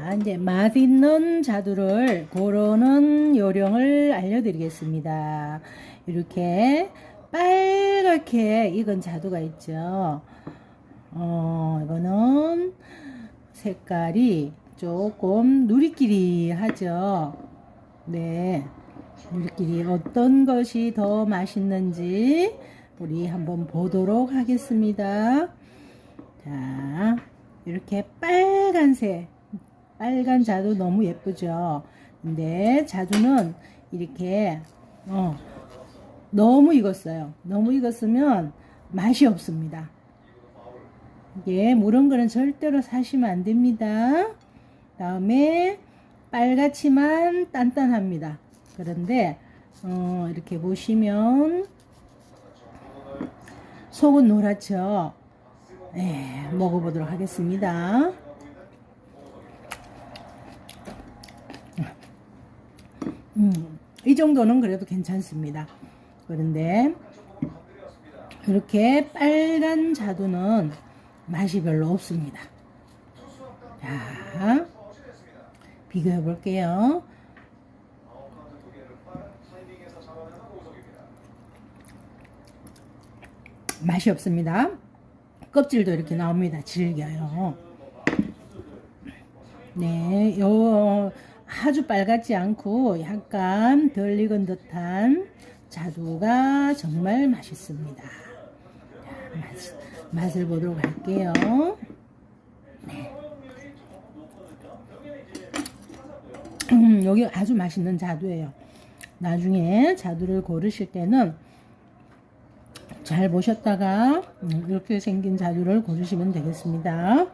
자, 이제 맛있는 자두를 고르는 요령을 알려드리겠습니다. 이렇게 빨갛게 익은 자두가 있죠. 어, 이거는 색깔이 조금 누리끼리 하죠. 네. 우리끼리 어떤 것이 더 맛있는지 우리 한번 보도록 하겠습니다. 자, 이렇게 빨간색, 빨간 자두 너무 예쁘죠? 근데 자두는 이렇게, 어, 너무 익었어요. 너무 익었으면 맛이 없습니다. 이게 무른 거는 절대로 사시면 안 됩니다. 다음에 빨갛지만 단단합니다. 그런데 어, 이렇게 보시면 속은 노랗죠. 네, 먹어보도록 하겠습니다. 음, 이 정도는 그래도 괜찮습니다. 그런데 이렇게 빨간 자두는 맛이 별로 없습니다. 자, 비교해 볼게요. 맛이 없습니다. 껍질도 이렇게 나옵니다. 질겨요. 네, 요 아주 빨갛지 않고 약간 덜 익은 듯한 자두가 정말 맛있습니다. 자, 맛, 맛을 보도록 할게요. 네. 음, 여기 아주 맛있는 자두예요. 나중에 자두를 고르실 때는 잘 보셨다가 음, 이렇게 생긴 자두를 고르시면 되겠습니다.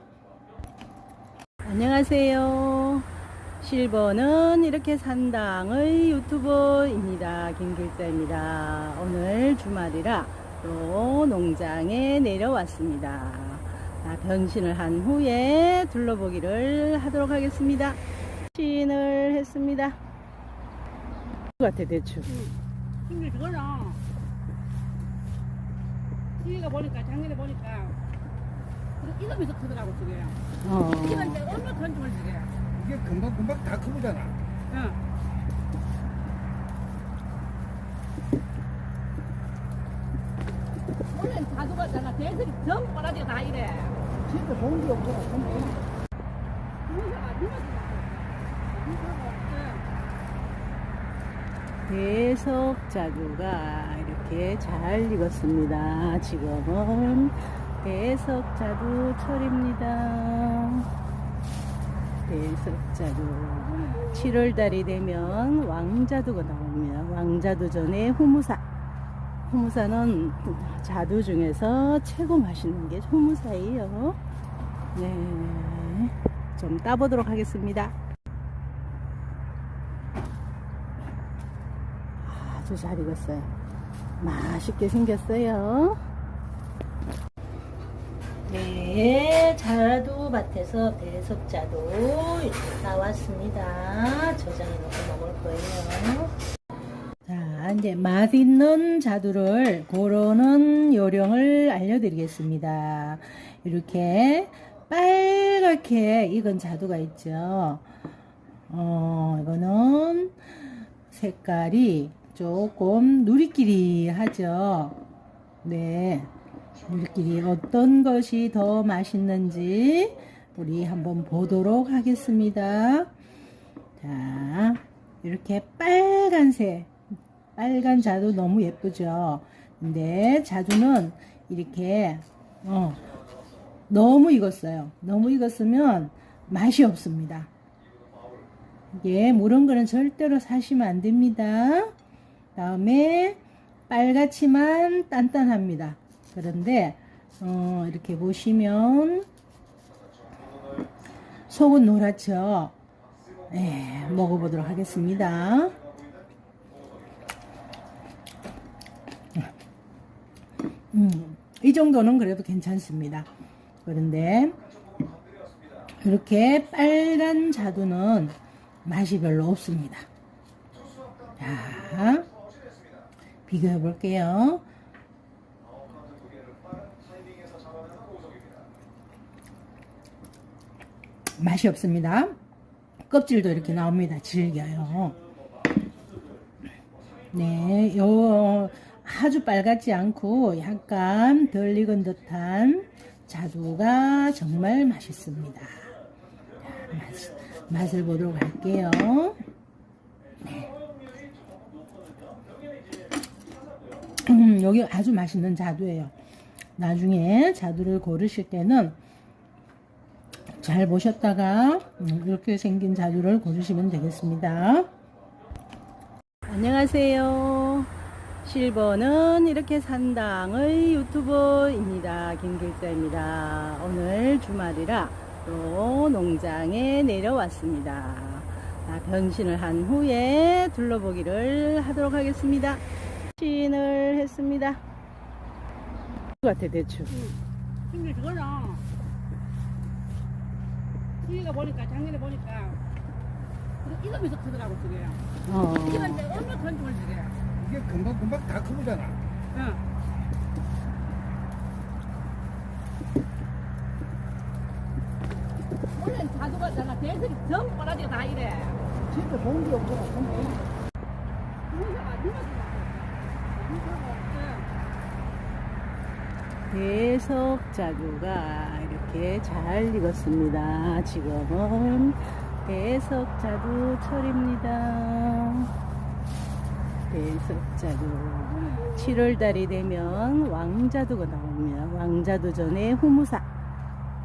안녕하세요. 실버는 이렇게 산당의 유튜버입니다. 김길자입니다. 오늘 주말이라 또 농장에 내려왔습니다. 자, 변신을 한 후에 둘러보기를 하도록 하겠습니다. 변신을 했습니다. 같아 대충. 근데 그거는 TV가 보니까 작년에 보니까 그 이름에서 크더라고 저게 어. 이건 이제 얼마 큰줄 저게 이게 금방금방 다 크잖아. 응. 원래 자두가 잖아 대들이 전부 빨아지가 다 이래 진짜 좋은 게 없어. 누가가 누가 대석 자두가 이렇게 잘 익었습니다. 지금은 대석 자두 철입니다. 대석 자두. 7월달이 되면 왕자두가 나옵니다. 왕자두 전에 후무사. 후무사는 자두 중에서 최고 맛있는 게 후무사예요. 네. 좀 따보도록 하겠습니다. 아주 잘 익었어요. 맛있게 생겼어요. 네, 자두 밭에서 대석자두 이렇게 따왔습니다. 저장해 놓고 먹을 거예요. 자, 이제 맛있는 자두를 고르는 요령을 알려드리겠습니다. 이렇게 빨갛게 익은 자두가 있죠. 어, 이거는 색깔이 조금 누리끼리 하죠. 네. 누리끼리 어떤 것이 더 맛있는지 우리 한번 보도록 하겠습니다. 자, 이렇게 빨간색, 빨간 자두 너무 예쁘죠? 근데 자두는 이렇게, 어, 너무 익었어요. 너무 익었으면 맛이 없습니다. 이게 무른 거는 절대로 사시면 안 됩니다. 다음에 빨갛지만 단단합니다. 그런데 어, 이렇게 보시면 속은 노랗죠. 네, 먹어보도록 하겠습니다. 음, 이 정도는 그래도 괜찮습니다. 그런데 이렇게 빨간 자두는 맛이 별로 없습니다. 자, 비교해 볼게요. 맛이 없습니다. 껍질도 이렇게 나옵니다. 질겨요. 네, 요 아주 빨갛지 않고 약간 덜 익은 듯한 자두가 정말 맛있습니다. 자, 맛, 맛을 보도록 할게요. 네. 음, 여기 아주 맛있는 자두예요. 나중에 자두를 고르실 때는 잘 보셨다가 음, 이렇게 생긴 자두를 고르시면 되겠습니다. 안녕하세요. 실버는 이렇게 산당의 유튜버입니다. 김길자입니다. 오늘 주말이라 또 농장에 내려왔습니다. 아, 변신을 한 후에 둘러보기를 하도록 하겠습니다. 변신을 했습니다. 같아 대충. 근데 그거는 TV가 보니까 작년에 보니까 이러면서 크더라고 저게 어. 이건데 얼마나 큰지 몰라 저게 이게 금방 금방 다 크잖아. 응. 원래 자두가 내가 대들이 전부 빨아지고 다 이래 진짜 좋은 게 없잖아. 누가 누가 대석 자두가 이렇게 잘 익었습니다. 지금은 대석 자두 철입니다. 대석 자두. 7월달이 되면 왕자두가 나옵니다. 왕자두 전에 후무사.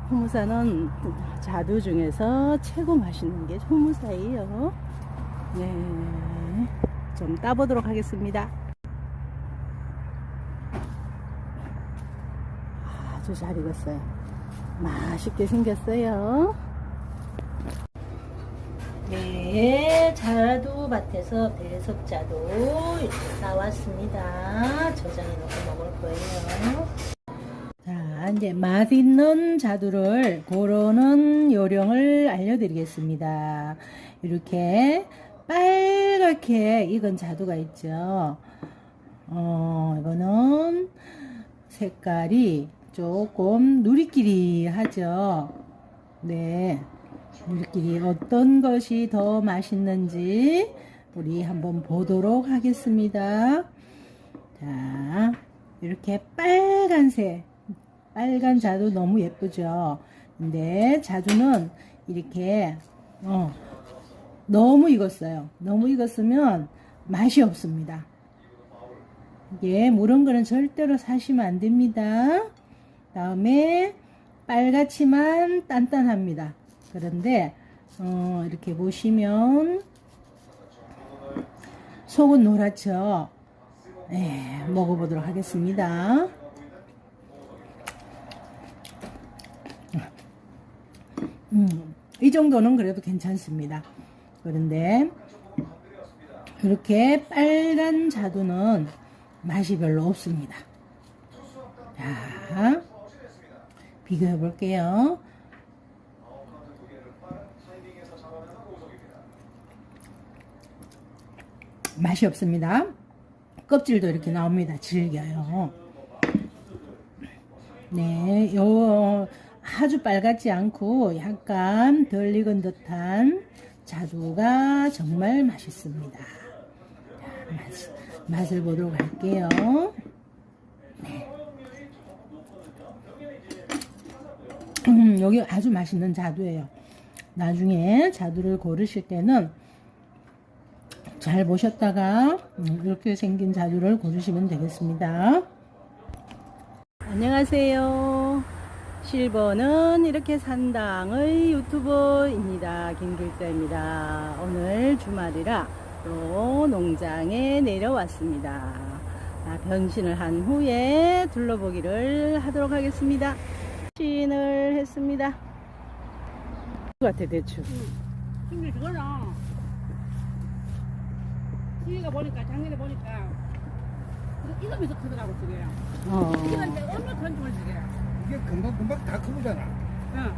후무사는 자두 중에서 최고 맛있는 게 후무사예요. 네. 좀 따보도록 하겠습니다. 아주 잘 익었어요. 맛있게 생겼어요. 네, 자두 밭에서 대석자두 나왔습니다. 저장해 놓고 먹을 거예요. 자, 이제 맛있는 자두를 고르는 요령을 알려드리겠습니다. 이렇게 빨갛게 익은 자두가 있죠. 어, 이거는 색깔이 조금 누리끼리 하죠. 네. 누리끼리 어떤 것이 더 맛있는지 우리 한번 보도록 하겠습니다. 자, 이렇게 빨간색, 빨간 자두 너무 예쁘죠? 근데 자두는 이렇게, 어, 너무 익었어요. 너무 익었으면 맛이 없습니다. 예, 무른 거는 절대로 사시면 안 됩니다. 다음에 빨갛지만 단단합니다. 그런데 어, 이렇게 보시면 속은 노랗죠. 예, 먹어보도록 하겠습니다. 음, 이 정도는 그래도 괜찮습니다. 그런데 이렇게 빨간 자두는 맛이 별로 없습니다. 자, 비교해 볼게요. 맛이 없습니다. 껍질도 이렇게 나옵니다. 질겨요. 네, 요 아주 빨갛지 않고 약간 덜 익은 듯한 자두가 정말 맛있습니다. 자, 맛, 맛을 보도록 할게요. 네. 음, 여기 아주 맛있는 자두예요. 나중에 자두를 고르실 때는 잘 보셨다가 음, 이렇게 생긴 자두를 고르시면 되겠습니다. 안녕하세요. 실버는 이렇게 산당의 유튜버입니다. 김길자입니다. 오늘 주말이라 또 농장에 내려왔습니다. 아, 변신을 한 후에 둘러보기를 하도록 하겠습니다. 변신을 했습니다. 같아 대충. 근데 그거는 TV가 보니까 작년에 보니까 이러면서 크더라고 저게 어. 이건데 얼마나 큰지 몰라 저게 이게 금방 금방 다 크잖아. 응.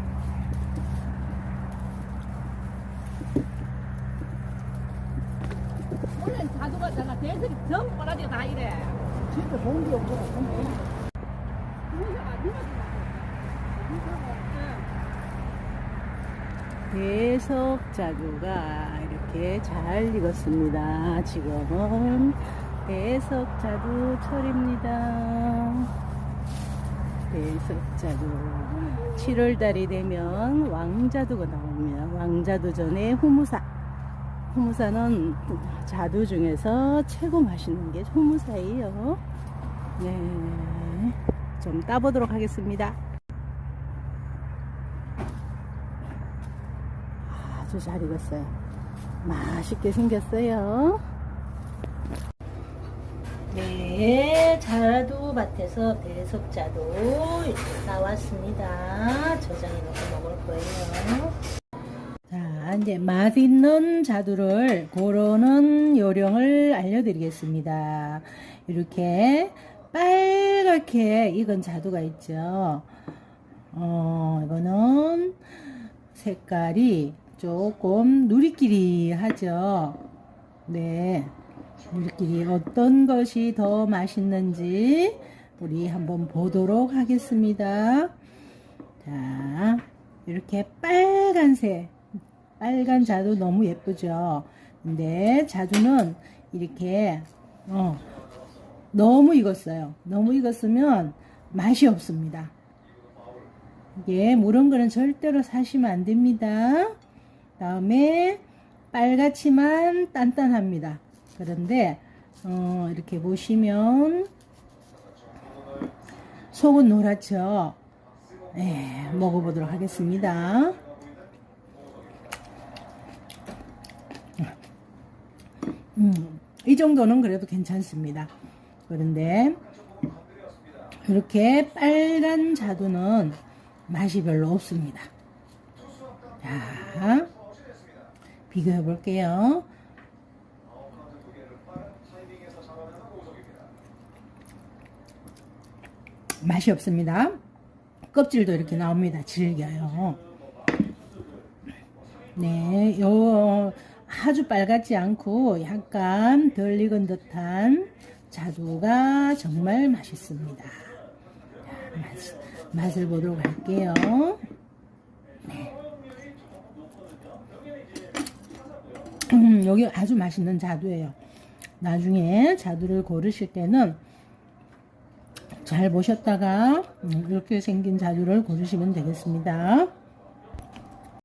원래 자두가 내가 대들이 전부 빨아지고 다 이래 진짜 좋은 게 없잖 누가 대석자두가 이렇게 잘 익었습니다. 지금은 대석자두 철입니다. 대석자두 7월달이 되면 왕자두가 나옵니다. 왕자두 전에 후무사 후무사는 자두 중에서 최고 맛있는 게 후무사예요. 네, 좀 따보도록 하겠습니다. 아주 잘 익었어요. 맛있게 생겼어요. 네, 자두 밭에서 대석자도 이렇게 나왔습니다. 저장해 놓고 먹을 거예요. 자, 이제 맛있는 자두를 고르는 요령을 알려드리겠습니다. 이렇게 빨갛게 익은 자두가 있죠. 어, 이거는 색깔이 조금 누리끼리 하죠. 네. 우리끼리 어떤 것이 더 맛있는지 우리 한번 보도록 하겠습니다. 자, 이렇게 빨간색, 빨간 자두 너무 예쁘죠? 근데 자두는 이렇게, 어, 너무 익었어요. 너무 익었으면 맛이 없습니다. 이게 무른 거는 절대로 사시면 안 됩니다. 다음에 빨갛지만 단단합니다. 그런데 어, 이렇게 보시면 속은 노랗죠. 네, 먹어보도록 하겠습니다. 음, 이 정도는 그래도 괜찮습니다. 그런데 이렇게 빨간 자두는 맛이 별로 없습니다. 자, 비교해 볼게요. 맛이 없습니다. 껍질도 이렇게 나옵니다. 질겨요. 네, 요 아주 빨갛지 않고 약간 덜 익은 듯한 자두가 정말 맛있습니다. 자, 맛, 맛을 보도록 할게요. 네. 음, 여기 아주 맛있는 자두예요. 나중에 자두를 고르실 때는 잘 보셨다가 음, 이렇게 생긴 자두를 고르시면 되겠습니다.